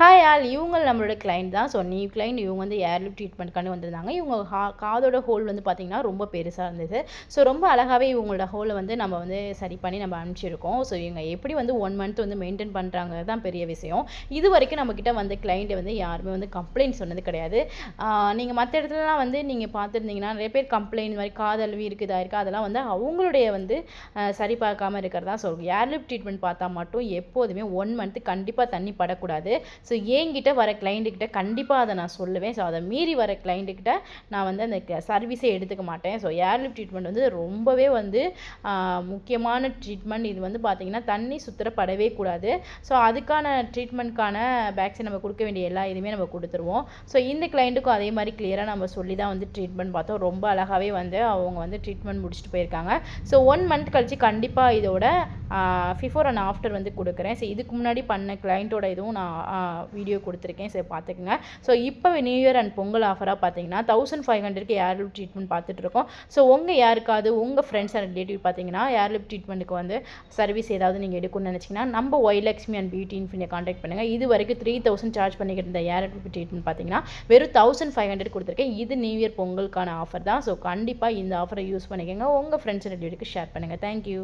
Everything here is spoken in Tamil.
Hi all. இவங்க நம்மளோட கிளைண்ட் தான். ஸோ நீ கிளைண்ட் இவங்க வந்து ஏர்லிப் ட்ரீட்மெண்ட்காண்டி வந்திருந்தாங்க. இவங்க ஹா காதோட ஹோல் வந்து பார்த்திங்கன்னா ரொம்ப பெருசாக இருந்தது. ஸோ ரொம்ப அழகாகவே இவங்களோட ஹோலை வந்து நம்ம வந்து சரி பண்ணி நம்ம அனுப்பிச்சிருக்கோம். ஸோ இவங்க எப்படி வந்து ஒன் மந்த் வந்து மெயின்டைன் பண்ணுறாங்க தான் பெரிய விஷயம். இது வரைக்கும் நம்மக்கிட்ட வந்து கிளைண்ட்டை வந்து யாருமே வந்து கம்ப்ளைண்ட் சொன்னது கிடையாது. நீங்கள் மற்ற இடத்துலலாம் வந்து நீங்கள் பார்த்துருந்தீங்கன்னா நிறைய பேர் கம்ப்ளைண்ட் இந்த மாதிரி காதல்வி இருக்குதா இருக்குது அதெல்லாம் வந்து அவங்களுடைய வந்து சரி பார்க்காம இருக்கிறதா சொல்லுவோம் ஏர்லிப் ட்ரீட்மெண்ட் பார்த்தா மட்டும் எப்போதுமே ஒன் மந்த்து கண்டிப்பாக தண்ணி படக்கூடாது. ஸோ என்கிட்ட வர கிளைண்ட்டுக்கிட்ட கண்டிப்பாக அதை நான் சொல்லுவேன். ஸோ அதை மீறி வர கிளைண்ட்டுக்கிட்ட நான் வந்து அந்த சர்வீஸே எடுத்துக்க மாட்டேன். ஸோ ஏர்லிப் ட்ரீட்மெண்ட் வந்து ரொம்பவே வந்து முக்கியமான ட்ரீட்மெண்ட் இது வந்து பார்த்திங்கன்னா தண்ணி சுத்தரப்படவே கூடாது. ஸோ அதுக்கான ட்ரீட்மெண்ட்க்கான வேக்சின் நம்ம கொடுக்க வேண்டிய எல்லா இதுவுமே நம்ம கொடுத்துருவோம். ஸோ இந்த கிளைண்ட்டுக்கும் அதே மாதிரி கிளியராக நம்ம சொல்லி தான் வந்து ட்ரீட்மெண்ட் பார்த்தோம். ரொம்ப அழகாகவே வந்து அவங்க வந்து ட்ரீட்மெண்ட் முடிச்சுட்டு போயிருக்காங்க. ஸோ ஒன் மந்த் கழித்து கண்டிப்பாக இதோட பிஃபோர் அண்ட் ஆஃப்டர் வந்து கொடுக்குறேன். ஸோ இதுக்கு முன்னாடி பண்ண கிளைண்ட்டோட இதுவும் நான் வீடியோ கொடுத்துருக்கேன். சரி பார்த்துக்குங்க. ஸோ இப்போ நியூ இயர் அண்ட் பொங்கல் ஆஃபராக பார்த்தீங்கன்னா தௌசண்ட் ஃபைவ் ஹண்ட்ரட்க்கு ஏர்லிப் ட்ரீட்மெண்ட் பார்த்துட்ருக்கோம் ஸோ உங்கள் யாருக்காவது உங்கள் ஃப்ரெண்ட்ஸ் அண்ட் ரிலேட்டிவ் பார்த்தீங்கன்னா ஏர்லிப் ட்ரீட்மெண்ட்டுக்கு வந்து சர்வீஸ் ஏதாவது நீங்கள் எடுக்கணும்னு நினச்சிங்கன்னா நம்ம ஒய்லக்ஷ்மி அண்ட் பியூட்டி இன்ஃபினியை காண்டாக்ட் பண்ணுங்கள் இது வரைக்கும் த்ரீ தௌசண்ட் சார்ஜ் பண்ணிக்கிட்டு இருந்த ஏர்லிப் ட்ரீட்மெண்ட் பார்த்தீங்கன்னா வெறும் தௌசண்ட் ஃபைவ் ஹண்ட்ரட் கொடுத்துருக்கேன். இது நியூ இயர் பொங்கலுக்கான ஆஃபர் தான். ஸோ கண்டிப்பாக இந்த ஆஃபரை யூஸ் பண்ணிக்கோங்க. உங்கள் ஃப்ரெண்ட்ஸ் அண்ட் ரிலேட்டிவ்க்கு ஷேர் பண்ணுங்கள் தேங்க்யூ